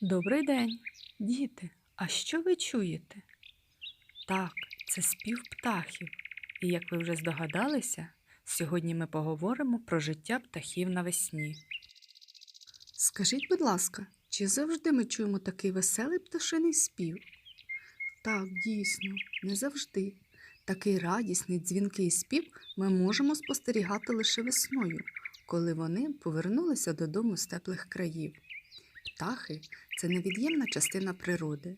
Добрий день, діти. А що ви чуєте? Так, це спів птахів. І як ви вже здогадалися, сьогодні ми поговоримо про життя птахів навесні. Скажіть, будь ласка, чи завжди ми чуємо такий веселий пташиний спів? Так, дійсно, не завжди. Такий радісний дзвінкий спів ми можемо спостерігати лише весною, коли вони повернулися додому з теплих країв. Птахи це невід'ємна частина природи.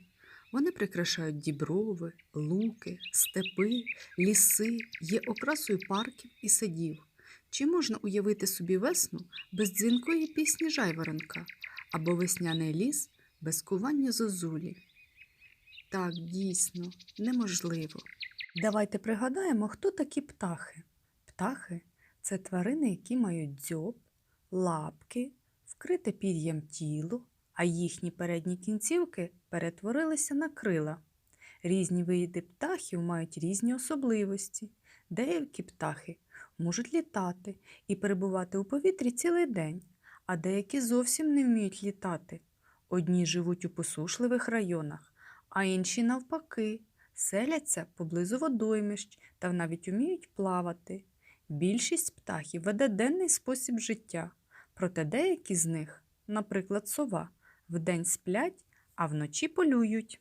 Вони прикрашають діброви, луки, степи, ліси, є окрасою парків і садів. Чи можна уявити собі весну без дзвінкої пісні жайворонка або весняний ліс без кування зозулі? Так, дійсно, неможливо. Давайте пригадаємо, хто такі птахи. Птахи це тварини, які мають дзьоб, лапки, вкрите пір'ям тіло, а їхні передні кінцівки перетворилися на крила. Різні види птахів мають різні особливості. Деякі птахи можуть літати і перебувати у повітрі цілий день, а деякі зовсім не вміють літати. Одні живуть у посушливих районах, а інші навпаки селяться поблизу водоймищ та навіть вміють плавати. Більшість птахів веде денний спосіб життя, проте деякі з них, наприклад, сова, вдень сплять, а вночі полюють.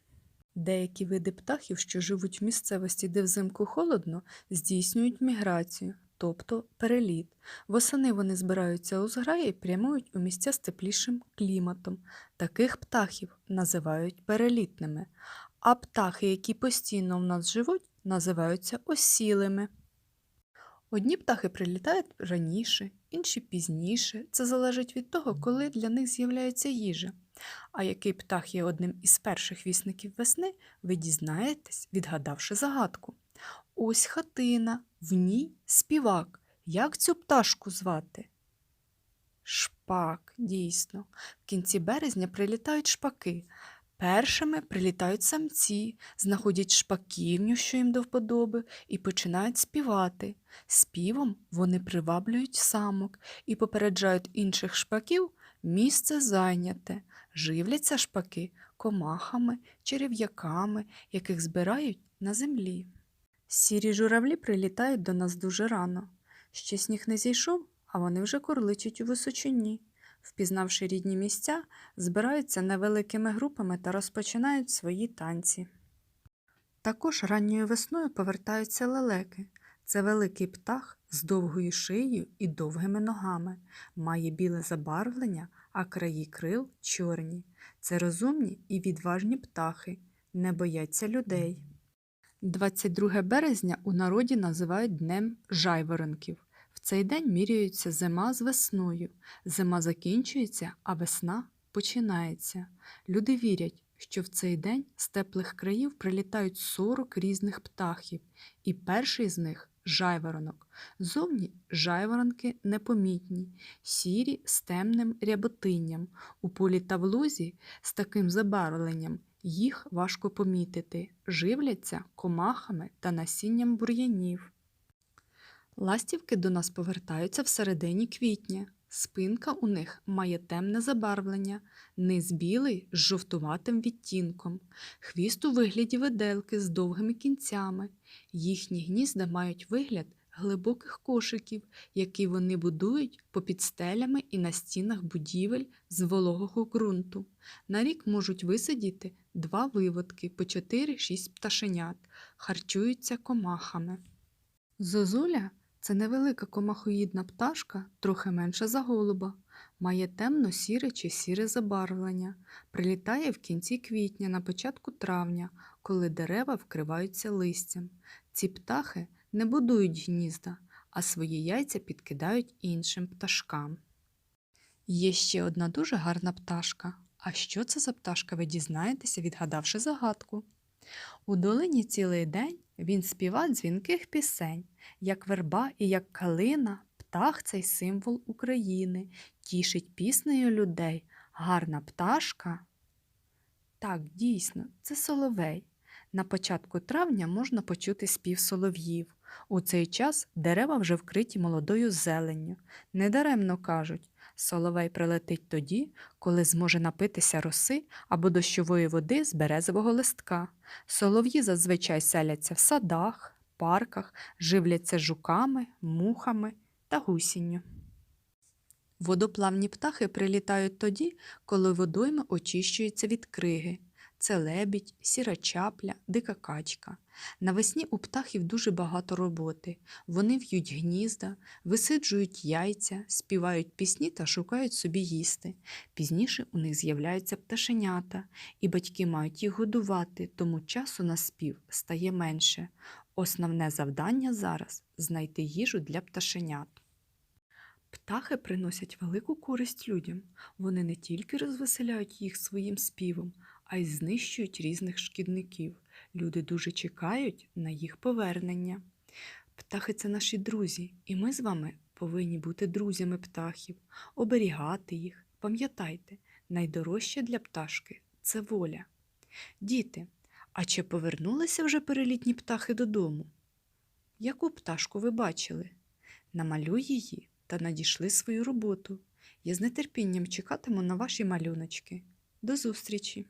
Деякі види птахів, що живуть в місцевості, де взимку холодно, здійснюють міграцію, тобто переліт. Восени вони збираються у зграї і прямують у місця з теплішим кліматом. Таких птахів називають перелітними, а птахи, які постійно в нас живуть, називаються осілими. Одні птахи прилітають раніше, інші пізніше. Це залежить від того, коли для них з'являється їжа. А який птах є одним із перших вісників весни, ви дізнаєтесь, відгадавши загадку. Ось хатина, в ній співак. Як цю пташку звати? Шпак, дійсно. В кінці березня прилітають шпаки. Першими прилітають самці, знаходять шпаківню, що їм до вподоби, і починають співати. Співом вони приваблюють самок і попереджають інших шпаків місце зайняте. Живляться шпаки комахами, черев'яками, яких збирають на землі. Сірі журавлі прилітають до нас дуже рано. Ще сніг не зійшов, а вони вже курличуть у височині. Впізнавши рідні місця, збираються невеликими групами та розпочинають свої танці. Також ранньою весною повертаються лелеки. Це великий птах з довгою шиєю і довгими ногами, має біле забарвлення, а краї крил чорні. Це розумні і відважні птахи, не бояться людей. 22 березня у народі називають Днем жайворонків. В цей день міряються зима з весною. Зима закінчується, а весна починається. Люди вірять, що в цей день з теплих країв прилітають 40 різних птахів, і перший з них жайворонок. Зовні жайворонки непомітні, сірі з темним ряботинням. У полі та в лузі з таким забарвленням їх важко помітити, живляться комахами та насінням бур'янів. Ластівки до нас повертаються в середині квітня. Спинка у них має темне забарвлення, низ білий з жовтуватим відтінком, хвіст у вигляді виделки з довгими кінцями. Їхні гнізда мають вигляд глибоких кошиків, які вони будують попід стелями і на стінах будівель з вологого ґрунту. На рік можуть висидіти два виводки по 4-6 пташенят, харчуються комахами. Зозуля це невелика комахоїдна пташка, трохи менша за голуба, має темно-сіре чи сіре забарвлення, прилітає в кінці квітня, на початку травня, коли дерева вкриваються листям. Ці птахи не будують гнізда, а свої яйця підкидають іншим пташкам. Є ще одна дуже гарна пташка. А що це за пташка, ви дізнаєтеся, відгадавши загадку. У долині цілий день він співа дзвінких пісень, як верба і як калина, птах цей символ України, тішить піснею людей, гарна пташка. Так, дійсно, це соловей. На початку травня можна почути спів солов'їв. У цей час дерева вже вкриті молодою зеленню. Недаремно кажуть, Соловей прилетить тоді, коли зможе напитися роси або дощової води з березового листка. Солов'ї зазвичай селяться в садах, парках, живляться жуками, мухами та гусінню. Водоплавні птахи прилітають тоді, коли водойми очищуються від криги. Це лебідь, сіра чапля, дика качка. Навесні у птахів дуже багато роботи. Вони в'ють гнізда, висиджують яйця, співають пісні та шукають собі їсти. Пізніше у них з'являються пташенята, і батьки мають їх годувати, тому часу на спів стає менше. Основне завдання зараз знайти їжу для пташенят. Птахи приносять велику користь людям. Вони не тільки розвеселяють їх своїм співом, а й знищують різних шкідників. Люди дуже чекають на їх повернення. Птахи це наші друзі, і ми з вами повинні бути друзями птахів, оберігати їх. Пам'ятайте, найдорожче для пташки це воля. Діти, а чи повернулися вже перелітні птахи додому? Яку пташку ви бачили? Намалюй її та надійшли свою роботу. Я з нетерпінням чекатиму на ваші малюночки. До зустрічі!